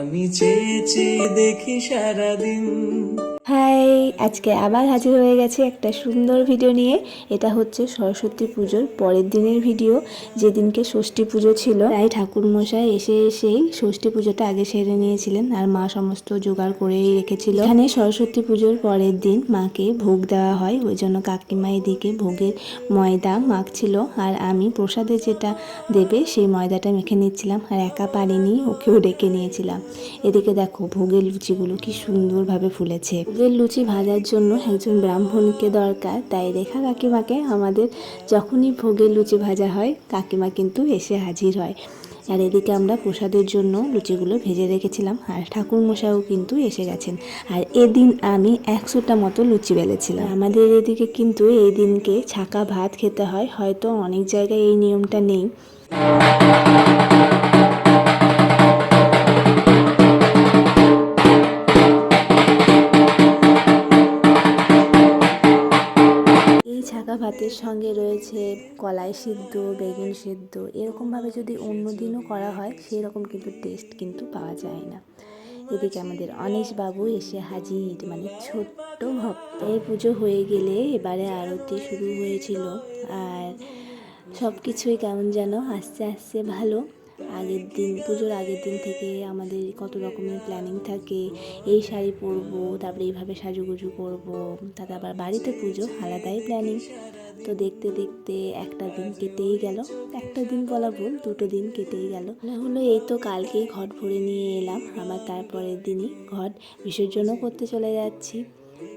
আমি চেয়ে চেয়ে দেখি সারাদিন। হাই, আজকে আবার হাজির হয়ে গেছে একটা সুন্দর ভিডিও নিয়ে। এটা হচ্ছে সরস্বতী পুজোর পরের দিনের ভিডিও। যেদিনকে ষষ্ঠী পুজো ছিল, তাই ঠাকুর মশাই এসে এসেই ষষ্ঠী পুজোটা আগে সেরে নিয়েছিলেন আর মা সমস্ত জোগাড় করেই রেখেছিল। এখানে সরস্বতী পুজোর পরের দিন মাকে ভোগ দেওয়া হয়, ওই জন্য কাকিমা এদিকে ভোগের ময়দা মাখছিল আর আমি প্রসাদে যেটা দেবে সেই ময়দাটা মেখে নিচ্ছিলাম আর একা পারিনি, ওকেও ডেকে নিয়েছিলাম। এদিকে দেখো ভোগের লুচিগুলো কি সুন্দরভাবে ফুলেছে। ভোগের লুচি ভাজার জন্য একজন ব্রাহ্মণকে দরকার। তাই রেখা কাকিমাকে আমাদের যখনই ভোগের লুচি ভাজা হয়, কাকিমা কিন্তু এসে হাজির হয়। আর এদিকে আমরা প্রসাদের জন্য লুচিগুলো ভেজে রেখেছিলাম আর ঠাকুর মশাইও কিন্তু এসে গেছেন। আর এদিন আমি একশোটা মতো লুচি বেলেছিলাম। আমাদের এদিকে কিন্তু এই দিনকে ছাকা ভাত খেতে হয়, হয়তো অনেক জায়গায় এই নিয়মটা নেই। ছাকা ভাতের সঙ্গে রয়েছে কলাই সিদ্ধ, বেগুন সিদ্ধ। এরকমভাবে যদি অন্য দিনও করা হয় সেই রকম কিন্তু টেস্ট কিন্তু পাওয়া যায় না। এদিকে আমাদের বাবু এসে হাজির মানে ছোট্ট ভক্ত এই পুজো হয়ে গেলে এবারে আরতি শুরু হয়েছিল। আর সব কিছুই কেমন যেন আস্তে আস্তে ভালো। আগের দিন, পুজোর আগের দিন থেকে আমাদের কত রকমের প্ল্যানিং থাকে। এই শাড়ি পরবো, তারপরে এইভাবে সাজুগুজু করব, তারপর আবার বাড়িতে পুজো, আলাদাই প্ল্যানিং তো দেখতে দেখতে একটা দিন কেটেই গেল। একটা দিন বলা ভুল, দুটো দিন কেটেই গেল। মনে হলো এই তো কালকেই ঘট ভরে নিয়ে এলাম। আবার তারপরের দিনই ঘট বিসর্জনও করতে চলে যাচ্ছি।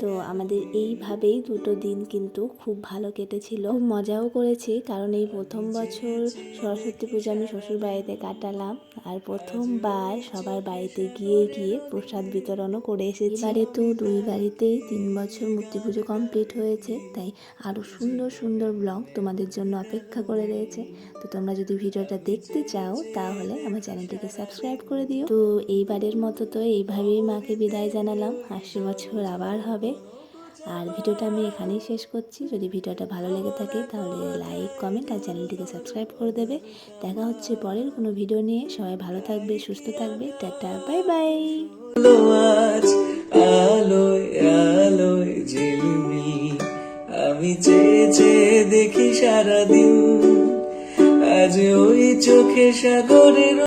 তো আমাদের এইভাবেই দুটো দিন কিন্তু খুব ভালো কেটেছিল। মজাও করেছি, কারণ এই প্রথম বছর সরস্বতী পুজো আমি শ্বশুর বাড়িতে কাটালাম আর প্রথমবার সবার বাড়িতে গিয়ে গিয়ে প্রসাদ বিতরণও করে এসেছি। এবারে তো দুই বাড়িতেই তিন বছর মূর্তি পুজো কমপ্লিট হয়েছে, তাই আরও সুন্দর সুন্দর ব্লগ তোমাদের জন্য অপেক্ষা করে রয়েছে। তো তোমরা যদি ভিডিওটা দেখতে চাও, তাহলে আমার চ্যানেলটিকে সাবস্ক্রাইব করে দিও। তো এইবারের মতো তো এইভাবেই মাকে বিদায় জানালাম। আশি বছর আবার হবে। আর ভিডিওটা আমি এখানেই শেষ করছি। যদি ভিডিওটা ভালো লেগে থাকে তাহলে লাইক, কমেন্ট আর চ্যানেলটিকে সাবস্ক্রাইব করে দেবে। দেখা হচ্ছে পরের কোনো ভিডিও নিয়ে। সবাই ভালো থাকবে, সুস্থ থাকবে। Tata, bye bye. আমি চেয়ে চেয়ে দেখি সারাদিন। আজ ওই চোখে সাগরের